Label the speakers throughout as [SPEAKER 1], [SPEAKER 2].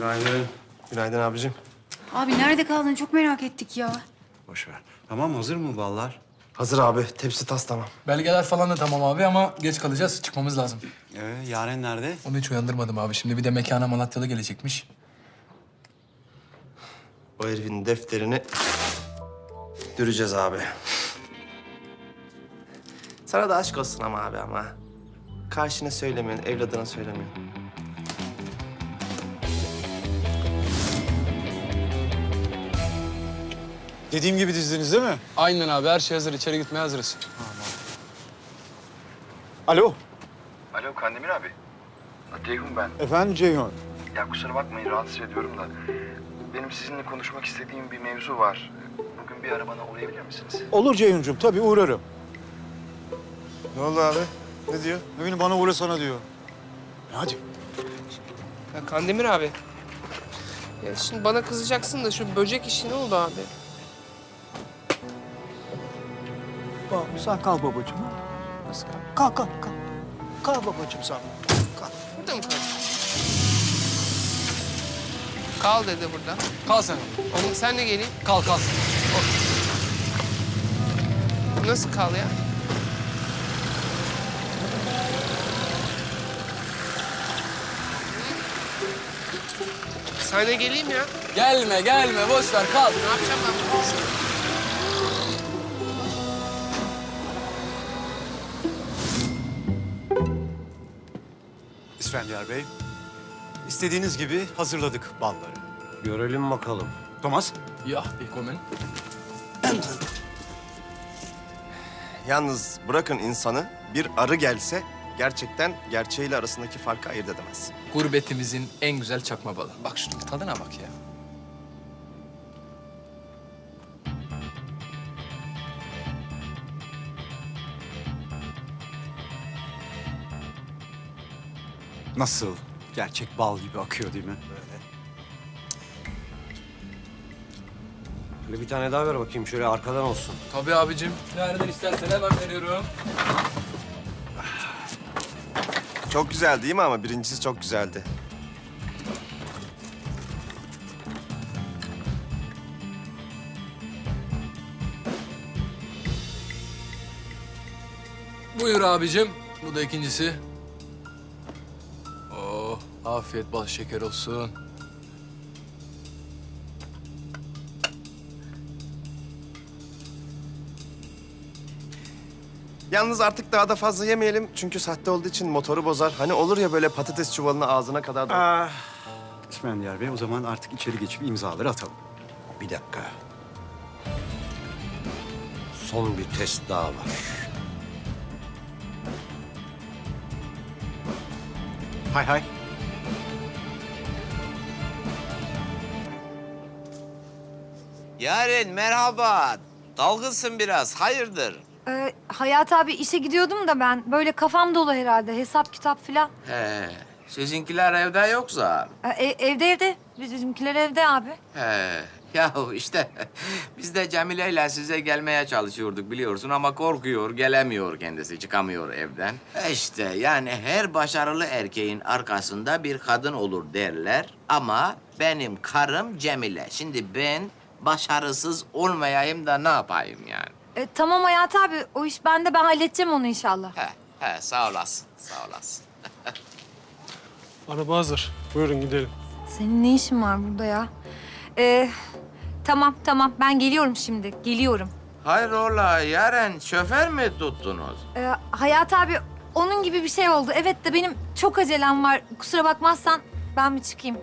[SPEAKER 1] Günaydın.
[SPEAKER 2] Günaydın abicim.
[SPEAKER 3] Abi nerede kaldın? Çok merak ettik ya.
[SPEAKER 1] Boş ver. Tamam hazır mı ballar?
[SPEAKER 2] Hazır abi. Tepsi tas tamam.
[SPEAKER 4] Belgeler falan da tamam abi ama geç kalacağız. Çıkmamız lazım.
[SPEAKER 1] Ee, Yaren nerede?
[SPEAKER 4] Onu hiç uyandırmadım abi. Şimdi bir de mekana Malatyalı gelecekmiş.
[SPEAKER 2] O herifin defterini düreceğiz abi. Sana da aşk olsun ama abi ama. Karşına söylemiyorsun, evladına söylemiyorsun.
[SPEAKER 5] Dediğim gibi dizdiniz değil mi?
[SPEAKER 4] Aynen abi. Her şey hazır. İçeri gitmeye hazırız.
[SPEAKER 5] Alo.
[SPEAKER 6] Alo Kandemir abi. Ceyhun ben.
[SPEAKER 5] Efendim Ceyhun.
[SPEAKER 6] Ya kusura bakmayın rahatsız ediyorum da. Benim sizinle konuşmak istediğim bir mevzu var. Bugün bir ara bana uğrayabilir misiniz?
[SPEAKER 5] Olur Ceyhun'cum tabii uğrarım.
[SPEAKER 2] Ne oldu abi? Ne diyor?
[SPEAKER 5] Eminim bana uğra sana diyor. E, Hadi.
[SPEAKER 7] Ya Kandemir abi. Ya şimdi bana kızacaksın da şu böcek işi ne oldu abi?
[SPEAKER 5] Bak, sen kal babacığım. ha? Kalk kalk kalk. Kal babacığım sen. Kalk.
[SPEAKER 7] Burada mı kal? Kal dedi burada.
[SPEAKER 4] Kal sen.
[SPEAKER 7] Oğlum sen de geleyim.
[SPEAKER 4] Kal kal.
[SPEAKER 7] Nasıl kal ya? Sen de geleyim ya.
[SPEAKER 4] Gelme gelme. Boş ver. Kal.
[SPEAKER 7] Ne yapacağım ben bunu?
[SPEAKER 5] İsfendiyar Bey. istediğiniz gibi hazırladık balları.
[SPEAKER 1] Görelim bakalım.
[SPEAKER 5] Thomas.
[SPEAKER 4] Ya willkommen.
[SPEAKER 2] Yalnız bırakın insanı, bir arı gelse gerçekten gerçeğiyle arasındaki farkı ayırt edemez.
[SPEAKER 4] Gurbetimizin en güzel çakma balı. Bak şunun tadına bak ya.
[SPEAKER 5] Nasıl? Gerçek bal gibi akıyor değil mi?
[SPEAKER 1] Şöyle bir tane daha ver bakayım. Şöyle arkadan olsun.
[SPEAKER 4] Tabii abicim. Nereden istersen hemen veriyorum.
[SPEAKER 2] Çok güzel değil mi ama birincisi çok güzeldi.
[SPEAKER 4] Buyur abicim. Bu da ikincisi. Afiyet bal şeker olsun.
[SPEAKER 2] Yalnız artık daha da fazla yemeyelim çünkü sahte olduğu için motoru bozar. Hani olur ya böyle patates çuvalını ağzına kadar... da-
[SPEAKER 5] İsfendiyar Bey o zaman artık içeri geçip imzaları atalım.
[SPEAKER 1] Bir dakika. Son bir test daha var.
[SPEAKER 5] Hay hay.
[SPEAKER 8] Yaren merhaba. Dalgınsın biraz. Hayırdır?
[SPEAKER 3] Ee, Hayat abi işe gidiyordum da ben. Böyle kafam dolu herhalde. Hesap kitap filan.
[SPEAKER 8] He. Sizinkiler evde yoksa.
[SPEAKER 3] Ee, e- evde evde. Biz- Bizimkiler evde abi.
[SPEAKER 8] He. Ya işte biz de Cemile ile size gelmeye çalışıyorduk biliyorsun ama korkuyor, gelemiyor kendisi, çıkamıyor evden. E işte yani her başarılı erkeğin arkasında bir kadın olur derler ama benim karım Cemile. Şimdi ben başarısız olmayayım da ne yapayım yani?
[SPEAKER 3] Ee, tamam Hayat abi. O iş bende. Ben halledeceğim onu inşallah.
[SPEAKER 8] He, he sağ olasın, sağ olasın.
[SPEAKER 9] Araba hazır. Buyurun gidelim.
[SPEAKER 3] Senin ne işin var burada ya? Ee, tamam tamam. Ben geliyorum şimdi. Geliyorum.
[SPEAKER 8] Hayrola Yaren şoför mü tuttunuz?
[SPEAKER 3] Ee, Hayat abi onun gibi bir şey oldu. Evet de benim çok acelem var. Kusura bakmazsan ben bir çıkayım.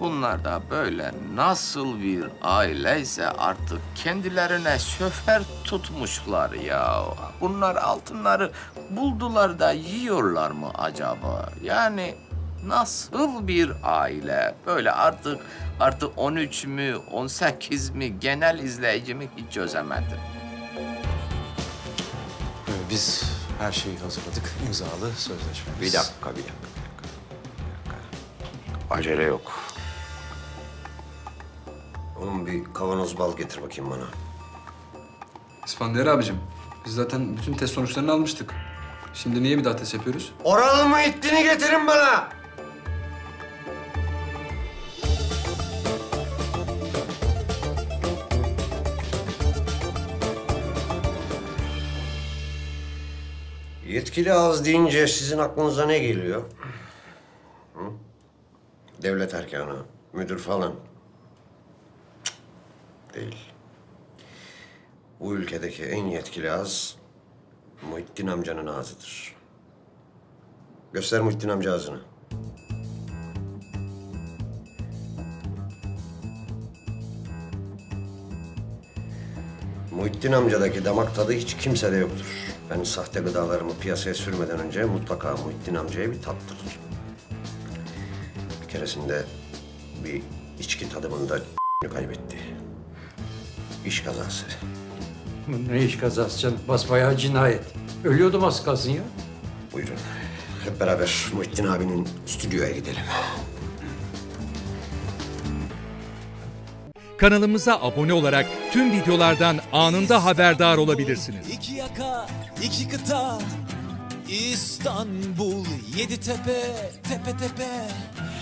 [SPEAKER 8] Bunlar da böyle nasıl bir aileyse artık kendilerine şoför tutmuşlar ya. Bunlar altınları buldular da yiyorlar mı acaba? Yani nasıl bir aile? Böyle artık artık 13 mü 18 mi genel izleyicimi hiç çözemedim.
[SPEAKER 5] Ee, biz her şeyi hazırladık. İmzalı sözleşmemiz.
[SPEAKER 1] Bir dakika, bir dakika. bir dakika, bir dakika. Acele yok. Oğlum bir kavanoz bal getir bakayım bana.
[SPEAKER 4] İsfandiyar abicim. Biz zaten bütün test sonuçlarını almıştık.
[SPEAKER 1] Şimdi niye bir daha test yapıyoruz?
[SPEAKER 9] Oral Muhittin'i getirin bana. Yetkili ağız deyince sizin aklınıza ne geliyor? Hı? Devlet erkanı, müdür falan. Değil. Bu ülkedeki en yetkili ağız Muhittin amcanın ağzıdır. Göster Muhittin amca ağzını. Muhittin amcadaki damak tadı hiç kimsede yoktur. Ben sahte gıdalarımı piyasaya sürmeden önce mutlaka Muhittin amcaya bir tattırır. Bir keresinde bir içki tadımında kaybetti. İş kazası.
[SPEAKER 10] Ne iş kazası canım? Basbayağı cinayet. Ölüyordum az kalsın ya.
[SPEAKER 9] Buyurun. Hep beraber Muhittin abinin stüdyoya gidelim.
[SPEAKER 11] Kanalımıza abone olarak tüm videolardan anında haberdar olabilirsiniz.
[SPEAKER 12] İki yaka, iki kıta, İstanbul, yedi tepe, tepe tepe.